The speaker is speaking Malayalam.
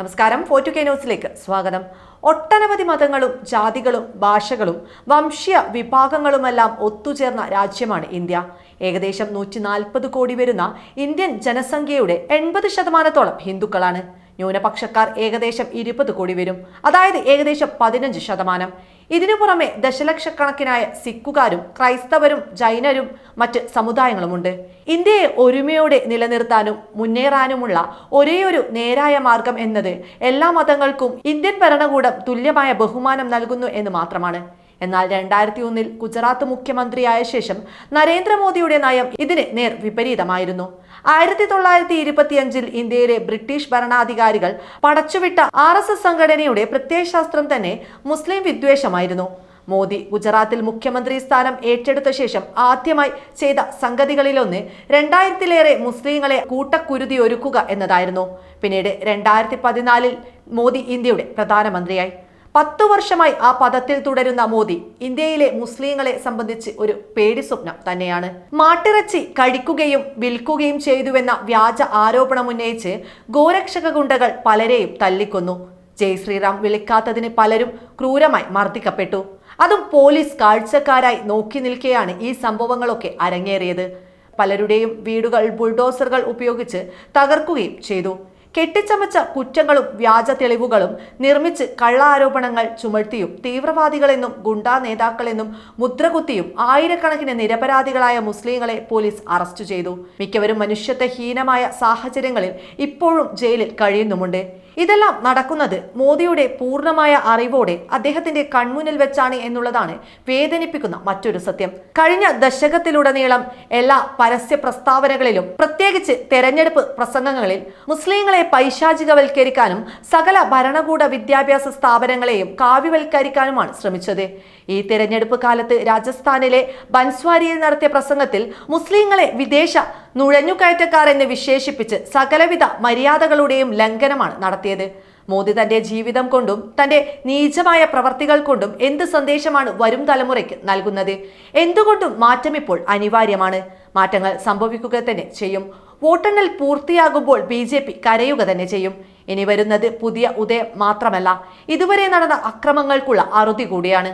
നമസ്കാരം. ഫോർട്ടു കെ ന്യൂസിലേക്ക് സ്വാഗതം. ഒട്ടനവധി മതങ്ങളും ജാതികളും ഭാഷകളും വംശീയ വിഭാഗങ്ങളുമെല്ലാം ഒത്തുചേർന്ന രാജ്യമാണ് ഇന്ത്യ. ഏകദേശം നൂറ്റി നാൽപ്പത് കോടി വരുന്ന ഇന്ത്യൻ ജനസംഖ്യയുടെ എൺപത് ശതമാനത്തോളം ഹിന്ദുക്കളാണ്. ന്യൂനപക്ഷക്കാർ ഏകദേശം ഇരുപത് കോടി വരും. അതായത് ഏകദേശം പതിനഞ്ച് ശതമാനം. ഇതിനു പുറമെ ദശലക്ഷക്കണക്കിനായ സിക്കുകാരും ക്രൈസ്തവരും ജൈനരും മറ്റ് സമുദായങ്ങളുമുണ്ട്. ഇന്ത്യയെ ഒരുമയോടെ നിലനിർത്താനും മുന്നേറാനുമുള്ള ഒരേയൊരു നേരായ മാർഗം എന്നത് എല്ലാ മതങ്ങൾക്കും ഇന്ത്യൻ ഭരണകൂടം തുല്യമായ ബഹുമാനം നൽകുന്നു എന്ന് മാത്രമാണ്. എന്നാൽ രണ്ടായിരത്തി ഒന്നിൽ ഗുജറാത്ത് മുഖ്യമന്ത്രിയായ ശേഷം നരേന്ദ്രമോദിയുടെ നയം ഇതിന് നേർ വിപരീതമായിരുന്നു. ആയിരത്തി തൊള്ളായിരത്തി ഇരുപത്തിയഞ്ചിൽ ഇന്ത്യയിലെ ബ്രിട്ടീഷ് ഭരണാധികാരികൾ പടച്ചുവിട്ട ആർ എസ് എസ് സംഘടനയുടെ പ്രത്യയശാസ്ത്രം തന്നെ മുസ്ലിം വിദ്വേഷമായിരുന്നു. മോദി ഗുജറാത്തിൽ മുഖ്യമന്ത്രി സ്ഥാനം ഏറ്റെടുത്ത ശേഷം ആദ്യമായി ചെയ്ത സംഗതികളിലൊന്ന് രണ്ടായിരത്തിലേറെ മുസ്ലിങ്ങളെ കൂട്ടക്കുരുതി ഒരുക്കുക എന്നതായിരുന്നു. പിന്നീട് രണ്ടായിരത്തി പതിനാലിൽ മോദി ഇന്ത്യയുടെ പ്രധാനമന്ത്രിയായി. പത്തു വർഷമായി ആ പദത്തിൽ തുടരുന്ന മോദി ഇന്ത്യയിലെ മുസ്ലിങ്ങളെ സംബന്ധിച്ച് ഒരു പേടി സ്വപ്നം തന്നെയാണ്. മാട്ടിറച്ചി കഴിക്കുകയും വിൽക്കുകയും ചെയ്തുവെന്ന വ്യാജ ആരോപണമുന്നയിച്ച് ഗോരക്ഷക ഗുണ്ടകൾ പലരെയും തല്ലിക്കൊന്നു. ജയ് ശ്രീറാം വിളിക്കാത്തതിന് പലരും ക്രൂരമായി മർദ്ദിക്കപ്പെട്ടു. അതും പോലീസ് കാഴ്ചക്കാരായി നോക്കി നിൽക്കെയാണ് ഈ സംഭവങ്ങളൊക്കെ അരങ്ങേറിയത്. പലരുടെയും വീടുകൾ ബുൾഡോസറുകൾ ഉപയോഗിച്ച് തകർക്കുകയും ചെയ്തു. കെട്ടിച്ചമച്ച കുറ്റങ്ങളും വ്യാജ തെളിവുകളും നിർമ്മിച്ച് കള്ളാരോപണങ്ങൾ ചുമഴ്ത്തിയും തീവ്രവാദികളെന്നും ഗുണ്ടാ നേതാക്കളെന്നും മുദ്രകുത്തിയും ആയിരക്കണക്കിന് നിരപരാധികളായ മുസ്ലിങ്ങളെ പോലീസ് അറസ്റ്റ് ചെയ്തു. മിക്കവരും മനുഷ്യത്വഹീനമായ സാഹചര്യങ്ങളിൽ ഇപ്പോഴും ജയിലിൽ കഴിയുന്നുമുണ്ട്. ഇതെല്ലാം നടക്കുന്നത് മോദിയുടെ പൂർണമായ അറിവോടെ അദ്ദേഹത്തിന്റെ കൺമുന്നിൽ വെച്ചാണ് എന്നുള്ളതാണ് വേദനിപ്പിക്കുന്ന മറ്റൊരു സത്യം. കഴിഞ്ഞ ദശകത്തിലുടനീളം എല്ലാ പരസ്യ പ്രസ്താവനകളിലും പ്രത്യേകിച്ച് തെരഞ്ഞെടുപ്പ് പ്രസംഗങ്ങളിൽ മുസ്ലിങ്ങളെ പൈശാചികവൽക്കരിക്കാനും സകല ഭരണകൂട വിദ്യാഭ്യാസ സ്ഥാപനങ്ങളെയും കാവ്യവൽക്കരിക്കാനുമാണ് ശ്രമിച്ചത്. ഈ തെരഞ്ഞെടുപ്പ് കാലത്ത് രാജസ്ഥാനിലെ ബൻസ്വാരിയിൽ നടത്തിയ പ്രസംഗത്തിൽ മുസ്ലിങ്ങളെ വിദേശ നുഴഞ്ഞുകയറ്റക്കാർ എന്ന് വിശേഷിപ്പിച്ച് സകലവിധ മര്യാദകളുടെയും ലംഘനമാണ് നടത്തിയത്. മോദി തന്റെ ജീവിതം കൊണ്ടും തന്റെ നീചമായ പ്രവർത്തികൾ കൊണ്ടും എന്ത് സന്ദേശമാണ് വരും തലമുറയ്ക്ക് നൽകുന്നത്? എന്തുകൊണ്ടും മാറ്റം ഇപ്പോൾ അനിവാര്യമാണ്. മാറ്റങ്ങൾ സംഭവിക്കുക തന്നെ ചെയ്യും. വോട്ടെണ്ണൽ പൂർത്തിയാകുമ്പോൾ ബി ജെ പി കരയുക തന്നെ ചെയ്യും. ഇനി വരുന്നത് പുതിയ ഉദയം മാത്രമല്ല. ഇതുവരെ നടന്ന അക്രമങ്ങൾക്കുള്ള അറുതി കൂടിയാണ്.